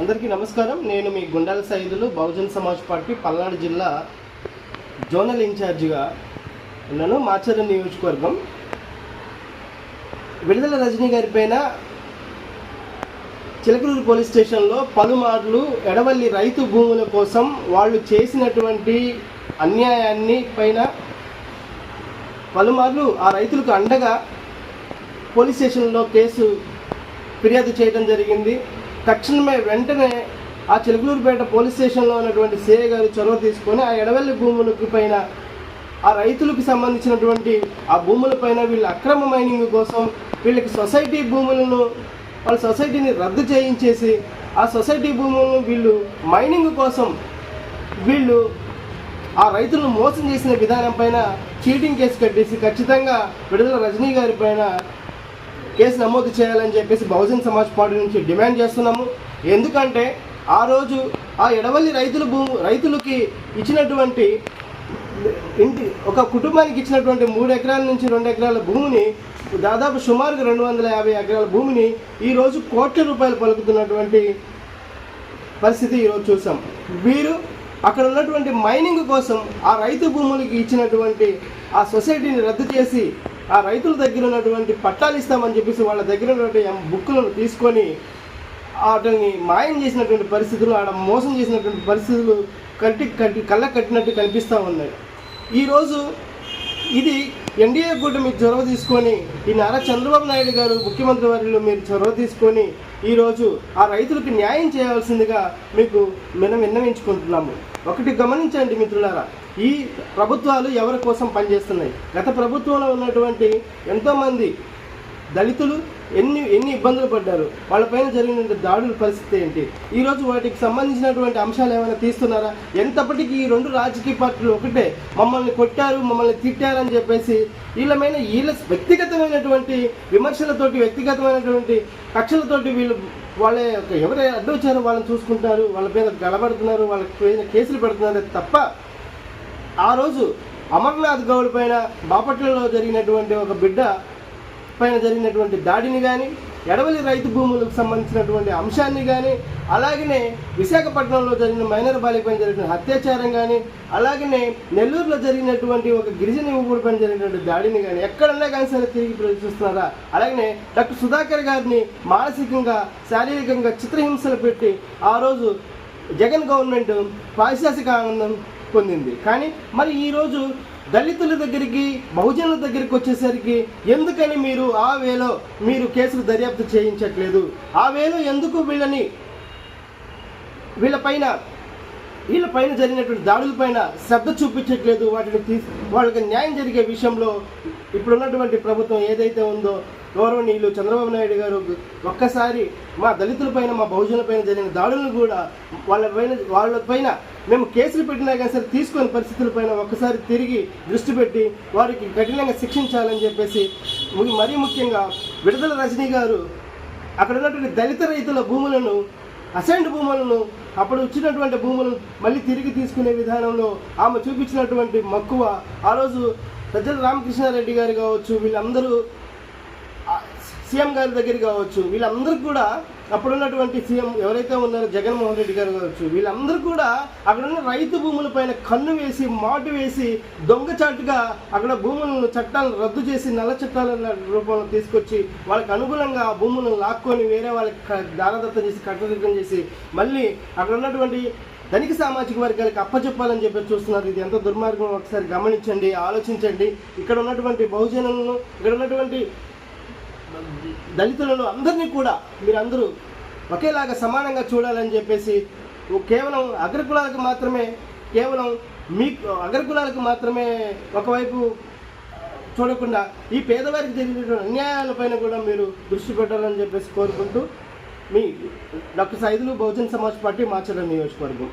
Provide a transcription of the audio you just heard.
అందరికీ నమస్కారం. నేను మీ గుండాల సైదులు బహుజన్ సమాజ్ పార్టీ పల్నాడు జిల్లా జోనల్ ఇన్ఛార్జిగా ఉన్నాను. మాచర్ల నియోజకవర్గం. విడుదల రజనీ గారి పైన చిలకలూరు పోలీస్ స్టేషన్లో పలుమార్లు ఎడవల్లి రైతు భూముల కోసం వాళ్ళు చేసినటువంటి అన్యాయాన్ని పైన పలుమార్లు ఆ రైతులకు అండగా పోలీస్ స్టేషన్లో కేసు ఫిర్యాదు చేయడం జరిగింది. తక్షణమే వెంటనే ఆ చిలుకలూరుపేట పోలీస్ స్టేషన్లో ఉన్నటువంటి సిఐ గారు చొరవ తీసుకొని ఆ ఎడవెల్లి భూములకు పైన ఆ రైతులకు సంబంధించినటువంటి ఆ భూముల పైన వీళ్ళ అక్రమ మైనింగ్ కోసం వీళ్ళకి సొసైటీ భూములను వాళ్ళ సొసైటీని రద్దు చేయించేసి ఆ సొసైటీ భూములను వీళ్ళు మైనింగ్ కోసం వీళ్ళు ఆ రైతులను మోసం చేసిన విధానం పైన చీటింగ్ కేసు కట్టేసి ఖచ్చితంగా విడుదల రజనీ గారి పైన కేసు నమోదు చేయాలని చెప్పేసి బహుజన్ సమాజ్ పార్టీ నుంచి డిమాండ్ చేస్తున్నాము. ఎందుకంటే ఆ రోజు ఆ ఎడవల్లి రైతుల భూము రైతులకి ఇచ్చినటువంటి ఇంటి ఒక కుటుంబానికి ఇచ్చినటువంటి మూడు ఎకరాల నుంచి రెండు ఎకరాల భూమిని దాదాపు సుమారుగా రెండు వందల యాభై ఎకరాల భూమిని ఈరోజు కోట్ల రూపాయలు పలుకుతున్నటువంటి పరిస్థితి ఈరోజు చూసాం. వీరు అక్కడ ఉన్నటువంటి మైనింగ్ కోసం ఆ రైతు భూములకి ఇచ్చినటువంటి ఆ సొసైటీని రద్దు చేసి ఆ రైతుల దగ్గర ఉన్నటువంటి పట్టాలు ఇస్తామని చెప్పేసి వాళ్ళ దగ్గర ఉన్నటువంటి బుక్కులను తీసుకొని వాటిని మాయం చేసినటువంటి పరిస్థితులు ఆడ మోసం చేసినటువంటి పరిస్థితులు కంటి కట్టి కళ్ళ కట్టినట్టు కనిపిస్తూ ఉన్నాయి. ఈరోజు ఇది ఎన్డీఏ కూటమి చొరవ తీసుకొని ఈ నారా చంద్రబాబు నాయుడు గారు ముఖ్యమంత్రి వారిలో మీరు చొరవ తీసుకొని ఈరోజు ఆ రైతులకు న్యాయం చేయాల్సిందిగా మీకు మనం విన్నవించుకుంటున్నాము. ఒకటి గమనించండి మిత్రులారా ఈ ప్రభుత్వాలు ఎవరి కోసం పనిచేస్తున్నాయి? గత ప్రభుత్వంలో ఉన్నటువంటి ఎంతోమంది దళితులు ఎన్ని ఎన్ని ఇబ్బందులు పడ్డారు? వాళ్ళపైన జరిగిన దాడుల పరిస్థితి ఏంటి? ఈరోజు వాటికి సంబంధించినటువంటి అంశాలు ఏమైనా తీస్తున్నారా? ఎంతప్పటికీ ఈ రెండు రాజకీయ పార్టీలు ఒకటే. మమ్మల్ని కొట్టారు మమ్మల్ని తిట్టారని చెప్పేసి వీళ్ళమైన వీళ్ళ వ్యక్తిగతమైనటువంటి విమర్శలతోటి వ్యక్తిగతమైనటువంటి కక్షలతోటి వీళ్ళు వాళ్ళ యొక్క ఎవరైనా అడ్డు వచ్చారో వాళ్ళని చూసుకుంటారు వాళ్ళ మీద గలబడుతున్నారు వాళ్ళకి కేసులు పెడుతున్నారు తప్ప ఆ రోజు అమర్నాథ్ గౌడ్ పైన బాపట్లలో జరిగినటువంటి ఒక బిడ్డ పైన జరిగినటువంటి దాడిని కానీ ఎడవలి రైతు భూములకు సంబంధించినటువంటి అంశాన్ని కానీ అలాగనే విశాఖపట్నంలో జరిగిన మైనర్ బాలికపై జరిగిన అత్యాచారం కానీ అలాగనే నెల్లూరులో జరిగినటువంటి ఒక గిరిజన యువకుడి పైన జరిగినటువంటి దాడిని కానీ ఎక్కడన్నా కానీ సరే తిరిగి ప్రదర్శిస్తున్నారా? అలాగనే డాక్టర్ సుధాకర్ గారిని మానసికంగా శారీరకంగా చిత్రహింసలు పెట్టి ఆ రోజు జగన్ గవర్నమెంట్ పారిశాసిక ఆనందం పొందింది. కానీ మరి ఈరోజు దళితుల దగ్గరికి బహుజనుల దగ్గరికి వచ్చేసరికి ఎందుకని మీరు ఆ వేలో మీరు కేసులు దర్యాప్తు చేయించట్లేదు? ఆ వేలో ఎందుకు వీళ్ళని వీళ్ళపైన వీళ్ళపైన జరిగినటువంటి దాడులపైన శ్రద్ధ చూపించట్లేదు? వాటిని తీసి వాళ్ళకి న్యాయం జరిగే విషయంలో ఇప్పుడున్నటువంటి ప్రభుత్వం ఏదైతే ఉందో గౌరవనీయులు చంద్రబాబు నాయుడు గారు ఒక్కసారి మా దళితులపైన మా బహుజనులపైన జరిగిన దాడులను కూడా వాళ్ళపైన వాళ్ళపైన మేము కేసులు పెట్టినా కానీ సరే తీసుకొని పరిస్థితులపైన ఒక్కసారి తిరిగి దృష్టి పెట్టి వారికి కఠినంగా శిక్షించాలని చెప్పేసి మరీ ముఖ్యంగా విడుదల రజనీ గారు అక్కడ ఉన్నటువంటి దళిత రైతుల భూములను అసైన్డ్ భూములను అప్పుడు వచ్చినటువంటి భూములను మళ్ళీ తిరిగి తీసుకునే విధానంలో ఆమె చూపించినటువంటి మక్కువ ఆ రోజు సజ్జల రామకృష్ణారెడ్డి గారు కావచ్చు వీళ్ళందరూ సీఎం గారి దగ్గర కావచ్చు వీళ్ళందరూ కూడా అప్పుడున్నటువంటి సీఎం ఎవరైతే ఉన్నారో జగన్మోహన్ రెడ్డి గారు కావచ్చు వీళ్ళందరూ కూడా అక్కడ ఉన్న రైతు భూములపైన కన్ను వేసి మాటు వేసి దొంగచాటుగా అక్కడ భూములను చట్టాలను రద్దు చేసి నల్ల చట్టాల రూపంలో తీసుకొచ్చి వాళ్ళకి అనుగుణంగా ఆ భూములను లాక్కొని వేరే వాళ్ళకి దానదత్తం చేసి కట్టదిట్టం చేసి మళ్ళీ అక్కడ ఉన్నటువంటి ధనిక సామాజిక వర్గాలకు అప్పచెప్పాలని చెప్పి చూస్తున్నారు. ఇది ఎంత దుర్మార్గం ఒకసారి గమనించండి ఆలోచించండి. ఇక్కడ ఉన్నటువంటి బహుజనులను ఇక్కడ ఉన్నటువంటి దళితులను అందరినీ కూడా మీరందరూ ఒకేలాగా సమానంగా చూడాలని చెప్పేసి కేవలం అగ్రకులాలకు మాత్రమే కేవలం మీ అగ్రకులాలకు మాత్రమే ఒకవైపు చూడకుండా ఈ పేదవారికి జరిగినటువంటి అన్యాయాలపైన కూడా మీరు దృష్టి పెట్టాలని చెప్పేసి కోరుకుంటూ మీ డాక్టర్ సైదులు బహుజన్ సమాజ్ పార్టీ మాచర్ల నియోజకవర్గం.